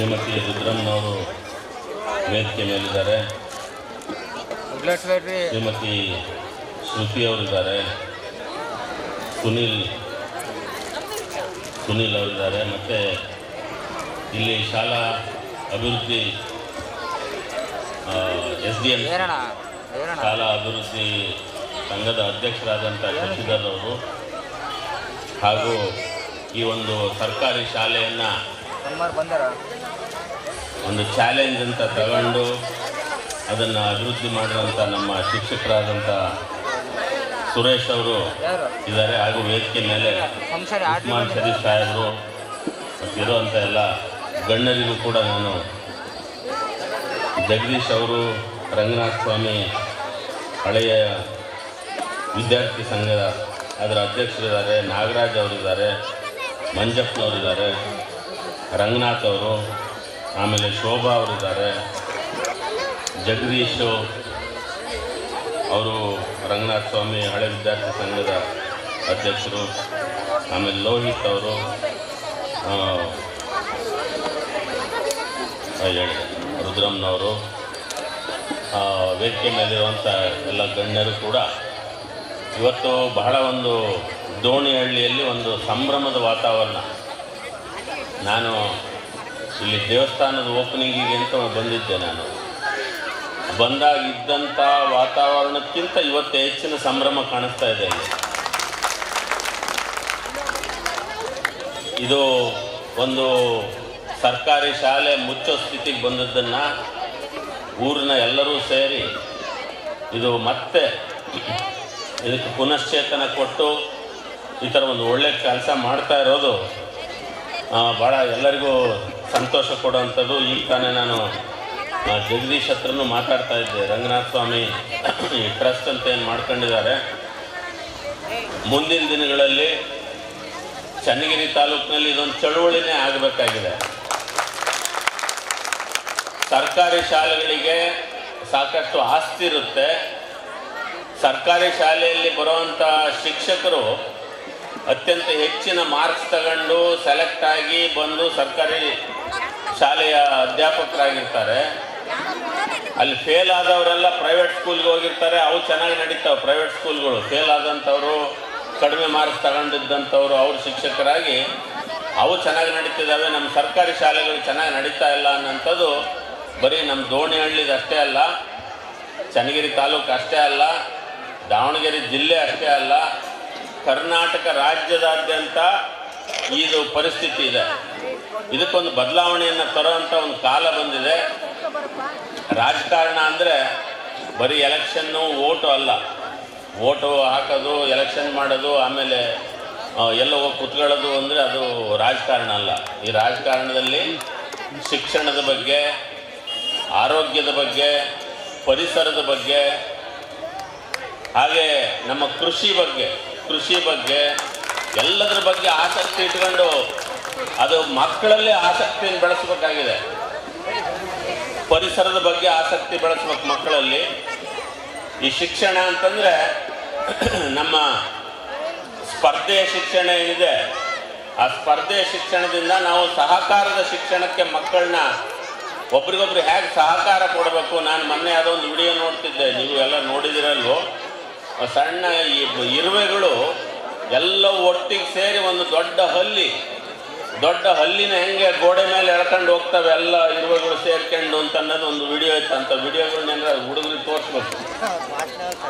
ಶ್ರೀಮತಿ ರುದ್ರಮ್ಮನವರು ವೇದಿಕೆ ಮೇಲಿದ್ದಾರೆ. ಶ್ರೀಮತಿ ಶ್ರುತಿ ಅವರಿದ್ದಾರೆ. ಸುನೀಲ್ ಸುನಿಲ್ ಅವರಿದ್ದಾರೆ. ಮತ್ತು ಇಲ್ಲಿ ಶಾಲಾ ಅಭಿವೃದ್ಧಿ ಎಸ್ ಡಿ ಎಂ ಶಾಲಾ ಅಭಿವೃದ್ಧಿ ಸಂಘದ ಅಧ್ಯಕ್ಷರಾದಂಥ ಶಶಿಧರ್ ಅವರು ಹಾಗೂ ಈ ಒಂದು ಸರ್ಕಾರಿ ಶಾಲೆಯನ್ನು ಒಂದು ಚಾಲೆಂಜ್ ಅಂತ ತಗೊಂಡು ಅದನ್ನು ಅಭಿವೃದ್ಧಿ ಮಾಡಿರುವಂಥ ನಮ್ಮ ಶಿಕ್ಷಕರಾದಂಥ ಸುರೇಶ್ ಅವರು ಇದ್ದಾರೆ. ಹಾಗೂ ವೇದಿಕೆ ಮೇಲೆ ಉಸ್ಮಾನ್ ಶರೀಫ್ ಸಾಹೇಬರು ಇರುವಂಥ ಎಲ್ಲ ಗಣ್ಯರಿಗೂ ಕೂಡ ನಾನು ಜಗದೀಶ್ ಅವರು ರಂಗನಾಥ ಸ್ವಾಮಿ ಹಳೆಯ ವಿದ್ಯಾರ್ಥಿ ಸಂಘದ ಅದರ ಅಧ್ಯಕ್ಷರಿದ್ದಾರೆ. ನಾಗರಾಜ್ ಅವರಿದ್ದಾರೆ ಮಂಜಪ್ಪನವರಿದ್ದಾರೆ ರಂಗನಾಥ್ ಅವರು ಆಮೇಲೆ ಶೋಭಾ ಅವರಿದ್ದಾರೆ. ಜಗದೀಶು ಅವರು ರಂಗನಾಥ ಸ್ವಾಮಿ ಹಳೆ ವಿದ್ಯಾರ್ಥಿ ಸಂಘದ ಅಧ್ಯಕ್ಷರು. ಆಮೇಲೆ ಲೋಹಿತ್ ಅವರು ರುದ್ರಮ್ನವರು ವೇದಿಕೆ ಮೇಲಿರುವಂಥ ಎಲ್ಲ ಗಣ್ಯರು ಕೂಡ ಇವತ್ತು ಬಹಳ ಒಂದು ದೋಣಿಹಳ್ಳಿಯಲ್ಲಿ ಒಂದು ಸಂಭ್ರಮದ ವಾತಾವರಣ. ನಾನು ಇಲ್ಲಿ ದೇವಸ್ಥಾನದ ಓಪನಿಂಗಿಗೆ ಅಂತ ಬಂದಿದ್ದೆ ನಾನು? ಬಂದಾಗ ಇದ್ದಂಥ ವಾತಾವರಣಕ್ಕಿಂತ ಇವತ್ತು ಹೆಚ್ಚಿನ ಸಂಭ್ರಮ ಕಾಣಿಸ್ತಾ ಇದೆ ಇದು ಒಂದು ಸರ್ಕಾರಿ ಶಾಲೆ ಮುಚ್ಚೋ ಸ್ಥಿತಿಗೆ ಬಂದದ್ದನ್ನು ಊರಿನ ಎಲ್ಲರೂ ಸೇರಿ ಇದು ಮತ್ತೆ ಇದಕ್ಕೆ ಪುನಶ್ಚೇತನ ಕೊಟ್ಟು ಈ ಥರ ಒಂದು ಒಳ್ಳೆ ಕೆಲಸ ಮಾಡ್ತಾ ಇರೋದು ಭಾಳ ಎಲ್ಲರಿಗೂ ಸಂತೋಷ ಕೊಡುವಂಥದ್ದು. ಈಗ ತಾನೇ ನಾನು ಜಗದೀಶ್ ಹತ್ರನೂ ಮಾತಾಡ್ತಾ ಇದ್ದೆ. ರಂಗನಾಥ ಸ್ವಾಮಿ, ಈ ಟ್ರಸ್ಟ್ ಅಂತ ಏನು ಮಾಡ್ಕೊಂಡಿದ್ದಾರೆ. ಮುಂದಿನ ದಿನಗಳಲ್ಲಿ ಚನ್ನಗಿರಿ ತಾಲೂಕಿನಲ್ಲಿ ಇದೊಂದು ಚಳುವಳಿನೇ ಆಗಬೇಕಾಗಿದೆ. ಸರ್ಕಾರಿ ಶಾಲೆಗಳಿಗೆ ಸಾಕಷ್ಟು ಆಸ್ತಿ ಇರುತ್ತೆ. ಸರ್ಕಾರಿ ಶಾಲೆಯಲ್ಲಿ ಬರುವಂಥ ಶಿಕ್ಷಕರು ಅತ್ಯಂತ ಹೆಚ್ಚಿನ ಮಾರ್ಕ್ಸ್ ತಗೊಂಡು ಸೆಲೆಕ್ಟ್ ಆಗಿ ಬಂದು ಸರ್ಕಾರಿ ಶಾಲೆಯ ಅಧ್ಯಾಪಕರಾಗಿರ್ತಾರೆ. ಅಲ್ಲಿ ಫೇಲ್ ಆದವರೆಲ್ಲ ಪ್ರೈವೇಟ್ ಸ್ಕೂಲ್ಗೆ ಹೋಗಿರ್ತಾರೆ. ಅವು ಚೆನ್ನಾಗಿ ನಡೀತಾವೆ ಪ್ರೈವೇಟ್ ಸ್ಕೂಲ್ಗಳು ಫೇಲ್ ಆದಂಥವರು, ಕಡಿಮೆ ಮಾರ್ಕ್ಸ್ ತಗೊಂಡಿದ್ದಂಥವ್ರು, ಅವ್ರ ಶಿಕ್ಷಕರಾಗಿ ಅವು ಚೆನ್ನಾಗಿ ನಡೀತಿದ್ದಾವೆ. ನಮ್ಮ ಸರ್ಕಾರಿ ಶಾಲೆಗಳು ಚೆನ್ನಾಗಿ ನಡೀತಾ ಇಲ್ಲ ಅನ್ನೋಂಥದ್ದು ಬರೀ ನಮ್ಮ ದೋಣಿಹಳ್ಳಿದು ಅಷ್ಟೇ ಅಲ್ಲ, ಚನ್ನಗಿರಿ ತಾಲೂಕು ಅಷ್ಟೇ ಅಲ್ಲ, ದಾವಣಗೆರೆ ಜಿಲ್ಲೆ ಅಷ್ಟೇ ಅಲ್ಲ, ಕರ್ನಾಟಕ ರಾಜ್ಯದಾದ್ಯಂತ ಇದು ಪರಿಸ್ಥಿತಿ ಇದೆ. ಇದಕ್ಕೊಂದು ಬದಲಾವಣೆಯನ್ನು ತರುವಂಥ ಒಂದು ಕಾಲ ಬಂದಿದೆ. ರಾಜಕಾರಣ ಅಂದರೆ ಬರೀ ಎಲೆಕ್ಷನ್ನು ಓಟು ಅಲ್ಲ. ಓಟು ಹಾಕೋದು ಎಲೆಕ್ಷನ್ ಮಾಡೋದು, ಆಮೇಲೆ ಎಲ್ಲ ಹೋಗಿ ಕುತ್ಕೊಳ್ಳೋದು ಅಂದರೆ ಅದು ರಾಜಕಾರಣ ಅಲ್ಲ. ಈ ರಾಜಕಾರಣದಲ್ಲಿ ಶಿಕ್ಷಣದ ಬಗ್ಗೆ, ಆರೋಗ್ಯದ ಬಗ್ಗೆ, ಪರಿಸರದ ಬಗ್ಗೆ, ಹಾಗೆ ನಮ್ಮ ಕೃಷಿ ಬಗ್ಗೆ ಕೃಷಿ ಬಗ್ಗೆ ಎಲ್ಲದರ ಬಗ್ಗೆ ಆಸಕ್ತಿ ಇಟ್ಕೊಂಡು ಅದು ಮಕ್ಕಳಲ್ಲಿ ಆಸಕ್ತಿಯನ್ನು ಬೆಳೆಸಬೇಕಾಗಿದೆ. ಪರಿಸರದ ಬಗ್ಗೆ ಆಸಕ್ತಿ ಬೆಳೆಸ್ಬೇಕು ಮಕ್ಕಳಲ್ಲಿ. ಈ ಶಿಕ್ಷಣ ಅಂತಂದರೆ ನಮ್ಮ ಸ್ಪರ್ಧೆಯ ಶಿಕ್ಷಣ ಏನಿದೆ, ಆ ಸ್ಪರ್ಧೆಯ ಶಿಕ್ಷಣದಿಂದ ನಾವು ಸಹಕಾರದ ಶಿಕ್ಷಣಕ್ಕೆ ಮಕ್ಕಳನ್ನ ಒಬ್ರಿಗೊಬ್ರು ಹೇಗೆ ಸಹಕಾರ ಕೊಡಬೇಕು? ನಾನು ಮೊನ್ನೆ ಯಾವುದೋ ಒಂದು ವಿಡಿಯೋ ನೋಡ್ತಿದ್ದೆ, ನೀವು ಎಲ್ಲ ನೋಡಿದಿರಲ್ವೋ? ಸಣ್ಣ ಈ ಇರುವೆಗಳು ಎಲ್ಲ ಒಟ್ಟಿಗೆ ಸೇರಿ ಒಂದು ದೊಡ್ಡ ಹಲ್ಲಿ. ದೊಡ್ಡ ಹಲ್ಲಿನ ಹೆಂಗೆ ಗೋಡೆ ಮೇಲೆ ಎಳ್ಕೊಂಡು ಹೋಗ್ತವೆ, ಎಲ್ಲ ಇರುವೆಗಳು ಸೇರ್ಕೊಂಡು ಅಂತ ಅನ್ನೋದು ಒಂದು ವಿಡಿಯೋ ಇತ್ತು ಅಂತ ವಿಡಿಯೋಗಳನ್ನೆಲ್ಲ ಹುಡುಗರಿಗೆ ತೋರಿಸ್ಬೇಕು.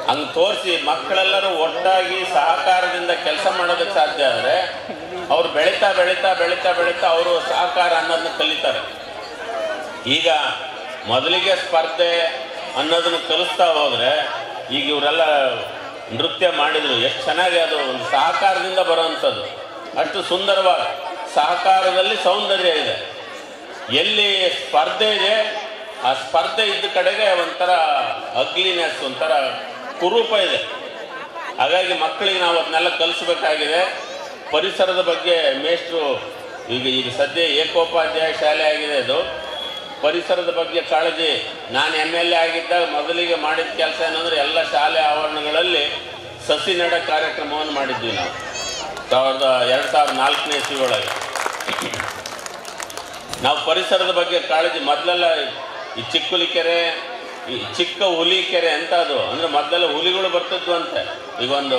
ಹಂಗೆ ತೋರಿಸಿ ಮಕ್ಕಳೆಲ್ಲರೂ ಒಟ್ಟಾಗಿ ಸಹಕಾರದಿಂದ ಕೆಲಸ ಮಾಡೋದಕ್ಕೆ ಸಾಧ್ಯ ಆದರೆ, ಅವ್ರು ಬೆಳೀತಾ ಬೆಳೀತಾ ಬೆಳೀತಾ ಬೆಳೀತಾ ಅವರು ಸಹಕಾರ ಅನ್ನೋದನ್ನ ಕಲಿತಾರೆ. ಈಗ ಮೊದಲಿಗೆ ಸ್ಪರ್ಧೆ ಅನ್ನೋದನ್ನು ಕಲಿಸ್ತಾ ಹೋದರೆ, ಈಗ ಇವರೆಲ್ಲ ನೃತ್ಯ ಮಾಡಿದರು, ಎಷ್ಟು ಚೆನ್ನಾಗಿ ಅದು ಒಂದು ಸಹಕಾರದಿಂದ ಬರೋವಂಥದ್ದು. ಅಷ್ಟು ಸುಂದರವಾದ ಸಹಕಾರದಲ್ಲಿ ಸೌಂದರ್ಯ ಇದೆ. ಎಲ್ಲಿ ಸ್ಪರ್ಧೆ ಇದೆ, ಆ ಸ್ಪರ್ಧೆ ಇದ್ದ ಕಡೆಗೆ ಒಂಥರ ಅಗ್ಲಿನೆಸ್ ಒಂಥರ ಕುರೂಪ ಇದೆ. ಹಾಗಾಗಿ ಮಕ್ಕಳಿಗೆ ನಾವು ಅದನ್ನೆಲ್ಲ ಕಲಿಸ್ಬೇಕಾಗಿದೆ. ಪರಿಸರದ ಬಗ್ಗೆ ಮೇಷ್ಟ್ರು ಈಗ ಈಗ ಸದ್ಯ ಏಕೋಪಾಧ್ಯಾಯ ಶಾಲೆ ಆಗಿದೆ ಅದು. ಪರಿಸರದ ಬಗ್ಗೆ ಕಾಳಜಿ. ನಾನು ಎಂ ಎಲ್ ಎ ಆಗಿದ್ದಾಗ ಮೊದಲಿಗೆ ಮಾಡಿದ ಕೆಲಸ ಏನಂದ್ರೆ ಎಲ್ಲ ಶಾಲೆ ಆವರಣಗಳಲ್ಲಿ ಸಸಿ ನೆಡ ಕಾರ್ಯಕ್ರಮವನ್ನು ಮಾಡಿದ್ವಿ ನಾವು. ಸಾವಿರದ ಎರಡು ಸಾವಿರದ ನಾಲ್ಕನೇ ಇಸ್ವಿ ನಾವು ಪರಿಸರದ ಬಗ್ಗೆ ಕಾಳಜಿ, ಮೊದಲೆಲ್ಲ ಈ ಚಿಕ್ಕುಲಿ ಕೆರೆ, ಈ ಚಿಕ್ಕ ಹುಲಿ ಕೆರೆ ಅಂತ ಅದು. ಅಂದರೆ ಮೊದಲೆಲ್ಲ ಹುಲಿಗಳು ಬರ್ತಿದ್ವು ಅಂತೆ. ಈಗ ಒಂದು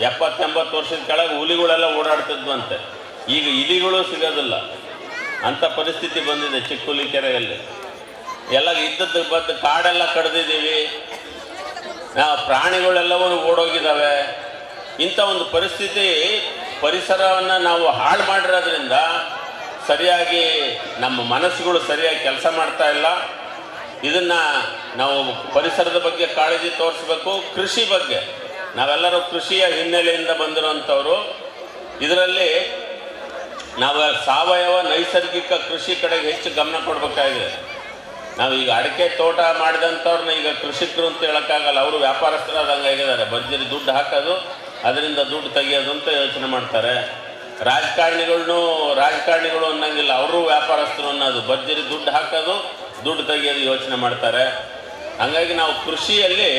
ಎಪ್ಪತ್ತೆಂಬತ್ತು ವರ್ಷದ ಕೆಳಗೆ ಹುಲಿಗಳೆಲ್ಲ ಓಡಾಡ್ತಿದ್ವು ಅಂತೆ ಈಗ ಇಲಿಗಳು ಸಿಗೋದಿಲ್ಲ. ಅಂಥ ಪರಿಸ್ಥಿತಿ ಬಂದಿದೆ ಚಿಕ್ಕ ಹುಲಿ ಕೆರೆಯಲ್ಲಿ. ಎಲ್ಲ ಇದ್ದದ್ದು ಬಂದು ಕಾಡೆಲ್ಲ ಕಡ್ದಿದ್ದೀವಿ. ನಾವು ಪ್ರಾಣಿಗಳೆಲ್ಲವೂ ಓಡೋಗಿದ್ದಾವೆ. ಇಂಥ ಒಂದು ಪರಿಸ್ಥಿತಿ ಪರಿಸರವನ್ನು ನಾವು ಹಾಳು ಮಾಡಿರೋದ್ರಿಂದ ಸರಿಯಾಗಿ ನಮ್ಮ ಮನಸ್ಸುಗಳು ಸರಿಯಾಗಿ ಕೆಲಸ ಮಾಡ್ತಾ ಇಲ್ಲ. ಇದನ್ನು ನಾವು ಪರಿಸರದ ಬಗ್ಗೆ ಕಾಳಜಿ ತೋರಿಸ್ಬೇಕು, ಕೃಷಿ ಬಗ್ಗೆ. ನಾವೆಲ್ಲರೂ ಕೃಷಿಯ ಹಿನ್ನೆಲೆಯಿಂದ ಬಂದಿರೋಂಥವ್ರು ಇದರಲ್ಲಿ ನಾವು ಸಾವಯವ ನೈಸರ್ಗಿಕ ಕೃಷಿ ಕಡೆಗೆ ಹೆಚ್ಚು ಗಮನ ಕೊಡಬೇಕಾಗಿದೆ. ನಾವು ಈಗ ಅಡಿಕೆ ತೋಟ ಮಾಡಿದಂಥವ್ರನ್ನ ಈಗ ಕೃಷಿಕರು ಅಂತ ಹೇಳೋಕ್ಕಾಗಲ್ಲ, ಅವರು ವ್ಯಾಪಾರಸ್ಥರಾದಂಗೆ ಆಗಿದ್ದಾರೆ. ಬಂದಿರಿ ದುಡ್ಡು ಹಾಕೋದು ಅದರಿಂದ ದುಡ್ಡು ತೆಗಿಯೋದು ಅಂತ ಯೋಚನೆ ಮಾಡ್ತಾರೆ. ರಾಜಕಾರಣಿಗಳನ್ನು ರಾಜಕಾರಣಿಗಳು ಅನ್ನಂಗಿಲ್ಲ, ಅವರು ವ್ಯಾಪಾರಸ್ಥರು ಅನ್ನೋದು. ಭರ್ಜರಿ ದುಡ್ಡು ಹಾಕೋದು, ದುಡ್ಡು ತೆಗಿಯೋದು ಯೋಚನೆ ಮಾಡ್ತಾರೆ. ಹಂಗಾಗಿ ನಾವು ಕೃಷಿಯಲ್ಲಿ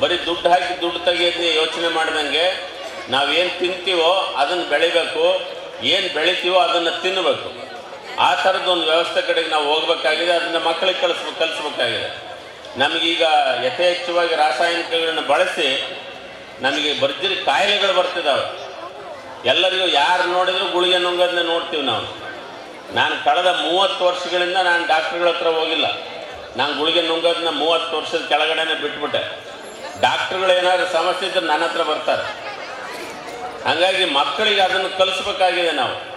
ಬರೀ ದುಡ್ಡು ಹಾಕಿ ದುಡ್ಡು ತೆಗಿಯೋದನ್ನ ಯೋಚನೆ ಮಾಡ್ದಂಗೆ ನಾವೇನು ತಿಂತೀವೋ ಅದನ್ನು ಬೆಳಿಬೇಕು, ಏನು ಬೆಳಿತೀವೋ ಅದನ್ನು ತಿನ್ನಬೇಕು ಆ ಥರದ ವ್ಯವಸ್ಥೆ ಕಡೆಗೆ ನಾವು ಹೋಗ್ಬೇಕಾಗಿದೆ, ಅದನ್ನ ಮಕ್ಕಳಿಗೆ ಕಲಿಸ್ಬೇಕು ಕಲಿಸ್ಬೇಕಾಗಿದೆ. ನಮಗೀಗ ಯಥೇಚ್ಛವಾಗಿ ರಾಸಾಯನಿಕಗಳನ್ನ ಬಳಸಿ ನಮಗೆ ಭರ್ಜರಿ ಕಾಯಿಲೆಗಳು ಬರ್ತಿದ್ದಾವೆ ಎಲ್ಲರಿಗೂ ಯಾರು ನೋಡಿದ್ರು ಗುಳಿಗೆ ನುಂಗದನ್ನೇ ನೋಡ್ತೀವಿ ನಾವು. ನಾನು ಕಳೆದ ಮೂವತ್ತು ವರ್ಷಗಳಿಂದ ನಾನು ಡಾಕ್ಟ್ರುಗಳ ಹತ್ರ ಹೋಗಿಲ್ಲ. ನಾನು ಗುಳಿಗೆ ನುಂಗೋದನ್ನ ಮೂವತ್ತು ವರ್ಷದ ಕೆಳಗಡೆನೆ ಬಿಟ್ಬಿಟ್ಟೆ. ಡಾಕ್ಟ್ರುಗಳು ಏನಾದ್ರು ಸಮಸ್ಯೆ ಇದ್ರೆ ನನ್ನ ಹತ್ರ ಬರ್ತಾರೆ. ಹಂಗಾಗಿ ಮಕ್ಕಳಿಗೆ ಅದನ್ನು ಕಲಿಸ್ಬೇಕಾಗಿದೆ ನಾವು.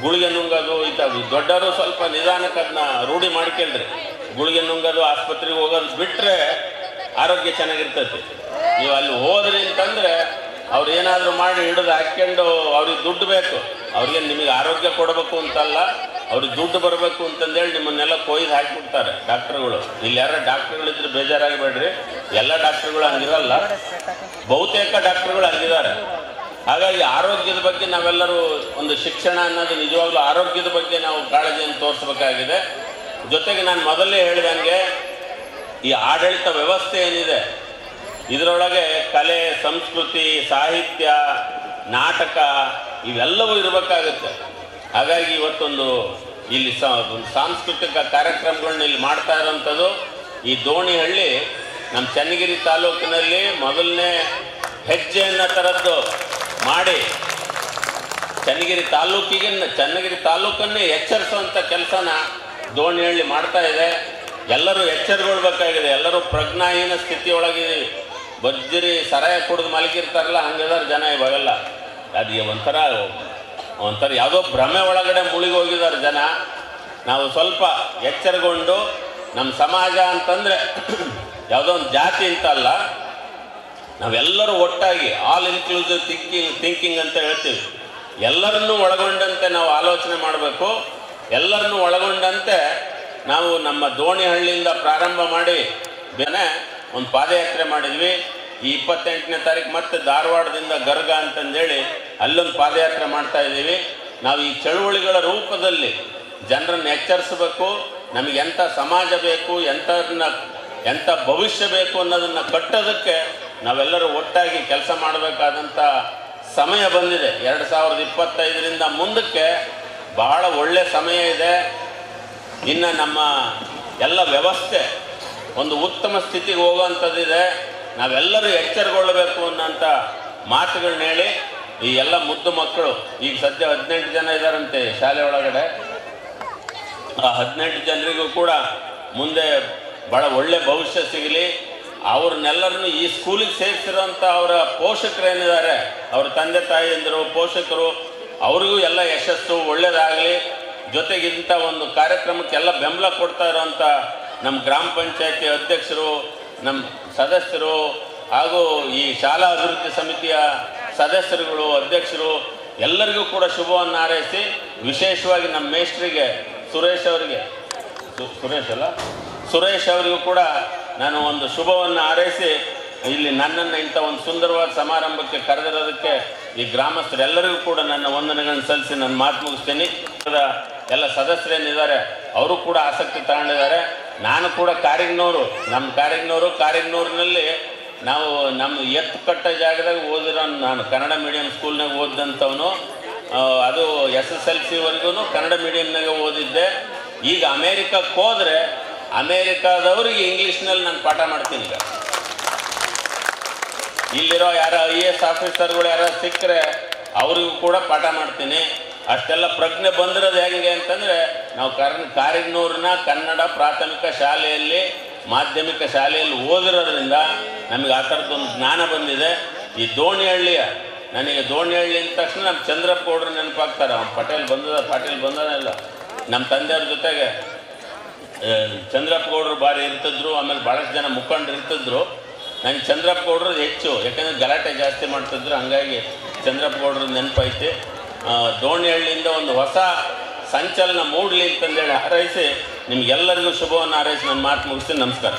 ಗುಳಿಗೆ ನುಂಗೋದು ಇಂಥ ದೊಡ್ಡವರು ಸ್ವಲ್ಪ ನಿಧಾನಕ್ಕೆ ಅದನ್ನ ರೂಢಿ ಮಾಡ್ಕೇಳ್ರಿ. ಗುಳಿಗೆ ನುಂಗೋದು ಆಸ್ಪತ್ರೆಗೆ ಹೋಗೋದು ಬಿಟ್ಟರೆ ಆರೋಗ್ಯ ಚೆನ್ನಾಗಿರ್ತೈತಿ. ನೀವು ಅಲ್ಲಿ ಹೋದ್ರಿ ಅಂತಂದ್ರೆ ಅವ್ರು ಏನಾದರೂ ಮಾಡಿ ಹಿಡಿದು ಹಾಕ್ಕೊಂಡು ಅವ್ರಿಗೆ ದುಡ್ಡು ಬೇಕು. ಅವ್ರಿಗೆ ನಿಮಗೆ ಆರೋಗ್ಯ ಕೊಡಬೇಕು ಅಂತಲ್ಲ, ಅವ್ರಿಗೆ ದುಡ್ಡು ಬರಬೇಕು ಅಂತಂದೇಳಿ ನಿಮ್ಮನ್ನೆಲ್ಲ ಕೊಯ್ದು ಹಾಕಿಬಿಡ್ತಾರೆ ಡಾಕ್ಟ್ರುಗಳು. ಇಲ್ಲಿ ಯಾರೋ ಡಾಕ್ಟ್ರುಗಳಿದ್ರೆ ಬೇಜಾರಾಗಬೇಡ್ರಿ. ಎಲ್ಲ ಡಾಕ್ಟ್ರುಗಳು ಹಂಗಿರಲ್ಲ. ಬಹುತೇಕ ಡಾಕ್ಟ್ರುಗಳು ಹಂಗಿದ್ದಾರೆ. ಹಾಗಾಗಿ ಆರೋಗ್ಯದ ಬಗ್ಗೆ ನಾವೆಲ್ಲರೂ ಒಂದು ಶಿಕ್ಷಣ ಅನ್ನೋದು ನಿಜವಾಗ್ಲೂ ಆರೋಗ್ಯದ ಬಗ್ಗೆ ನಾವು ಕಾಳಜಿಯನ್ನು ತೋರಿಸ್ಬೇಕಾಗಿದೆ. ಜೊತೆಗೆ ನಾನು ಮೊದಲೇ ಹೇಳಿದಂಗೆ ಈ ಆಡಳಿತ ವ್ಯವಸ್ಥೆ ಏನಿದೆ? ಇದರೊಳಗೆ ಕಲೆ, ಸಂಸ್ಕೃತಿ, ಸಾಹಿತ್ಯ, ನಾಟಕ ಇವೆಲ್ಲವೂ ಇರಬೇಕಾಗುತ್ತೆ. ಹಾಗಾಗಿ ಇವತ್ತೊಂದು ಇಲ್ಲಿ ಸಾಂಸ್ಕೃತಿಕ ಕಾರ್ಯಕ್ರಮಗಳನ್ನ ಇಲ್ಲಿ ಮಾಡ್ತಾ ಇರೋಂಥದ್ದು ಈ ದೋಣಿಹಳ್ಳಿ ನಮ್ಮ ಚನ್ನಗಿರಿ ತಾಲೂಕಿನಲ್ಲಿ ಮೊದಲನೇ ಹೆಜ್ಜೆಯನ್ನು ಥರದ್ದು ಮಾಡಿ ಚನ್ನಗಿರಿ ತಾಲೂಕಿಗೆ ಚನ್ನಗಿರಿ ತಾಲೂಕನ್ನೇ ಎಚ್ಚರಿಸುವಂಥ ಕೆಲಸನ ದೋಣಿಹಳ್ಳಿ ಮಾಡ್ತಾ ಇದೆ. ಎಲ್ಲರೂ ಎಚ್ಚರಗೊಳ್ಬೇಕಾಗಿದೆ. ಎಲ್ಲರೂ ಪ್ರಜ್ಞಾಹೀನ ಸ್ಥಿತಿಯೊಳಗಿದ್ದೀವಿ. ಭರ್ಜರಿ ಸರಾಯ ಕುಡಿದು ಮಲಗಿರ್ತಾರಲ್ಲ, ಹಂಗಿದಾರೆ ಜನ ಇವಾಗೆಲ್ಲ ಅದು ಒಂಥರ ಒಂಥರ ಯಾವುದೋ ಭ್ರಮೆ ಒಳಗಡೆ ಮುಳುಗಿ ಹೋಗಿದ್ದಾರೆ ಜನ. ನಾವು ಸ್ವಲ್ಪ ಎಚ್ಚರಗೊಂಡು ನಮ್ಮ ಸಮಾಜ ಅಂತಂದರೆ ಯಾವುದೋ ಒಂದು ಜಾತಿ ಅಂತಲ್ಲ, ನಾವೆಲ್ಲರೂ ಒಟ್ಟಾಗಿ ಆಲ್ ಇನ್ಕ್ಲೂಸಿವ್ ಥಿಂಕಿಂಗ್ ಥಿಂಕಿಂಗ್ ಅಂತ ಹೇಳ್ತೀವಿ. ಎಲ್ಲರನ್ನೂ ಒಳಗೊಂಡಂತೆ ನಾವು ಆಲೋಚನೆ ಮಾಡಬೇಕು. ಎಲ್ಲರನ್ನೂ ಒಳಗೊಂಡಂತೆ ನಾವು ನಮ್ಮ ದೋಣಿಹಳ್ಳಿಯಿಂದ ಪ್ರಾರಂಭ ಮಾಡಿ ಬೇನೆ ಒಂದು ಪಾದಯಾತ್ರೆ ಮಾಡಿದ್ವಿ. ಈ ಇಪ್ಪತ್ತೆಂಟನೇ ತಾರೀಕು ಮತ್ತೆ ಧಾರವಾಡದಿಂದ ಗರ್ಗ ಅಂತಂದೇಳಿ ಅಲ್ಲೊಂದು ಪಾದಯಾತ್ರೆ ಮಾಡ್ತಾ ಇದ್ದೀವಿ. ನಾವು ಈ ಚಳುವಳಿಗಳ ರೂಪದಲ್ಲಿ ಜನರನ್ನು ಎಚ್ಚರಿಸಬೇಕು, ನಮಗೆ ಎಂಥ ಸಮಾಜ ಬೇಕು ಎಂಥದನ್ನ ಎಂಥ ಭವಿಷ್ಯ ಬೇಕು ಅನ್ನೋದನ್ನು ಕಟ್ಟೋದಕ್ಕೆ ನಾವೆಲ್ಲರೂ ಒಟ್ಟಾಗಿ ಕೆಲಸ ಮಾಡಬೇಕಾದಂಥ ಸಮಯ ಬಂದಿದೆ. ಎರಡು ಸಾವಿರದ ಇಪ್ಪತ್ತೈದರಿಂದ ಮುಂದಕ್ಕೆ ಬಹಳ ಒಳ್ಳೆಯ ಸಮಯ ಇದೆ. ಇನ್ನು ನಮ್ಮ ಎಲ್ಲ ವ್ಯವಸ್ಥೆ, ಒಂದು ಉತ್ತಮ ಸ್ಥಿತಿಗೆ ಹೋಗುವಂಥದ್ದಿದೆ. ನಾವೆಲ್ಲರೂ ಎಚ್ಚರಗೊಳ್ಳಬೇಕು ಅನ್ನೋಂಥ ಮಾತುಗಳನ್ನ ಹೇಳಿ ಈ ಎಲ್ಲ ಮುದ್ದು ಮಕ್ಕಳು, ಈಗ ಸದ್ಯ ಹದಿನೆಂಟು ಜನ ಇದ್ದಾರಂತೆ ಶಾಲೆ ಒಳಗಡೆ. ಆ ಹದಿನೆಂಟು ಜನರಿಗೂ ಕೂಡ ಮುಂದೆ ಭಾಳ ಒಳ್ಳೆ ಭವಿಷ್ಯ ಸಿಗಲಿ. ಅವ್ರನ್ನೆಲ್ಲರನ್ನು ಈ ಸ್ಕೂಲಿಗೆ ಸೇರಿಸಿರೋಂಥ ಅವರ ಪೋಷಕರೇನಿದ್ದಾರೆ ಅವ್ರ ತಂದೆ ತಾಯಿಯಂದರು ಪೋಷಕರು, ಅವ್ರಿಗೂ ಎಲ್ಲ ಯಶಸ್ಸು ಒಳ್ಳೆಯದಾಗಲಿ ಜೊತೆಗೆ ಇಂಥ ಒಂದು ಕಾರ್ಯಕ್ರಮಕ್ಕೆಲ್ಲ ಬೆಂಬಲ ಕೊಡ್ತಾ ಇರೋವಂಥ ನಮ್ಮ ಗ್ರಾಮ ಪಂಚಾಯತಿ ಅಧ್ಯಕ್ಷರು ನಮ್ಮ ಸದಸ್ಯರು ಹಾಗೂ ಈ ಶಾಲಾ ಅಭಿವೃದ್ಧಿ ಸಮಿತಿಯ ಸದಸ್ಯರುಗಳು, ಅಧ್ಯಕ್ಷರು ಎಲ್ಲರಿಗೂ ಕೂಡ ಶುಭವನ್ನು ಹಾರೈಸಿ ವಿಶೇಷವಾಗಿ ನಮ್ಮ ಮೇಸ್ಟ್ರಿಗೆ ಸುರೇಶ್ ಅವರಿಗೆ. ಸುರೇಶ್ ಅಲ್ಲ? ಸುರೇಶ್ ಅವರಿಗೂ ಕೂಡ ನಾನು ಒಂದು ಶುಭವನ್ನು ಹಾರೈಸಿ ಇಲ್ಲಿ ನನ್ನನ್ನು ಇಂಥ ಒಂದು ಸುಂದರವಾದ ಸಮಾರಂಭಕ್ಕೆ ಕರೆದಿರೋದಕ್ಕೆ ಈ ಗ್ರಾಮಸ್ಥರೆಲ್ಲರಿಗೂ ಕೂಡ ನನ್ನ ವಂದನೆಗಳನ್ನು ಸಲ್ಲಿಸಿ ನಾನು ಮಾತು ಮುಗಿಸ್ತೀನಿ. ಎಲ್ಲ ಸದಸ್ಯರೇನಿದ್ದಾರೆ, ಅವರು ಕೂಡ ಆಸಕ್ತಿ ತಗೊಂಡಿದ್ದಾರೆ. ನಾನು ಕೂಡ ಕಾರಿಗ್ನೂರು. ನಮ್ಮ ಕಾರಿಗ್ನೂರು ಕಾರಿಗ್ನೂರಿನಲ್ಲಿ ನಾವು ನಮ್ಮ ಎತ್ತು ಕಟ್ಟ ಜಾಗದಾಗ ಓದಿರೋ ನಾನು ಕನ್ನಡ ಮೀಡಿಯಂ ಸ್ಕೂಲ್ನಾಗ ಓದಿದಂಥವನು ಅದು ಎಸ್ ಎಸ್ ಎಲ್ ಸಿವರೆಗೂ ಕನ್ನಡ ಮೀಡಿಯಂನಾಗ ಓದಿದ್ದೆ. ಈಗ ಅಮೇರಿಕಕ್ಕೆ ಹೋದರೆ ಅಮೇರಿಕಾದವ್ರಿಗೆ ಇಂಗ್ಲೀಷ್ನಲ್ಲಿ ನಾನು ಪಾಠ ಮಾಡ್ತೀನಿ ಈಗ. ಇಲ್ಲಿರೋ ಯಾರೋ ಐ ಎ ಎಸ್ ಆಫೀಸರ್ಗಳು ಯಾರೋ ಸಿಕ್ಕರೆ ಅವರಿಗೂ ಕೂಡ ಪಾಠ ಮಾಡ್ತೀನಿ. ಅಷ್ಟೆಲ್ಲ ಪ್ರಜ್ಞೆ ಬಂದಿರೋದು ಹೆಂಗೆ ಅಂತಂದರೆ, ನಾವು ಕರ್ನ, ಕಾರಿನೂರಿನ ಕನ್ನಡ ಪ್ರಾಥಮಿಕ ಶಾಲೆಯಲ್ಲಿ, ಮಾಧ್ಯಮಿಕ ಶಾಲೆಯಲ್ಲಿ ಓದಿರೋದ್ರಿಂದ ನಮಗೆ ಆ ಥರದ್ದೊಂದು ಜ್ಞಾನ ಬಂದಿದೆ. ಈ ದೋಣಿಹಳ್ಳಿಯ, ನನಗೆ ದೋಣಿಹಳ್ಳಿ ಅಂದ ತಕ್ಷಣ ನಮ್ಮ ಚಂದ್ರಪ್ಪ ಗೌಡ್ರು ನೆನಪಾಗ್ತಾರೆ. ಅವ್ನು ಪಟೇಲ್ ಬಂದದ, ಪಾಟೀಲ್ ಬಂದದಲ್ಲ ನಮ್ಮ ತಂದೆಯವ್ರ ಜೊತೆಗೆ ಚಂದ್ರಪ್ಪ ಗೌಡರು ಭಾರಿ ಇರ್ತಿದ್ರು, ಆಮೇಲೆ ಭಾಳಷ್ಟು ಜನ ಮುಖಂಡರು ಇರ್ತಿದ್ರು. ನನಗೆ ಚಂದ್ರಪ್ಪ ಗೌಡರು ಹೆಚ್ಚು, ಯಾಕಂದರೆ ಗಲಾಟೆ ಜಾಸ್ತಿ ಮಾಡ್ತಿದ್ರು, ಹಂಗಾಗಿ ಚಂದ್ರಪ್ಪ ಗೌಡರು ನೆನಪೈತೆ. ದೋಣಿಹಳ್ಳಿಯಿಂದ ಒಂದು ಹೊಸ ಸಂಚಲನ ಮೂಡಲಿ ಅಂತಂದೇಳಿ ಹಾರೈಸಿ ನಿಮಗೆಲ್ಲರಿಗೂ ಶುಭವನ್ನು ಹಾರೈಸಿ ನನ್ನ ಮಾತು ಮುಗಿಸ್ತೀನಿ. ನಮಸ್ಕಾರ.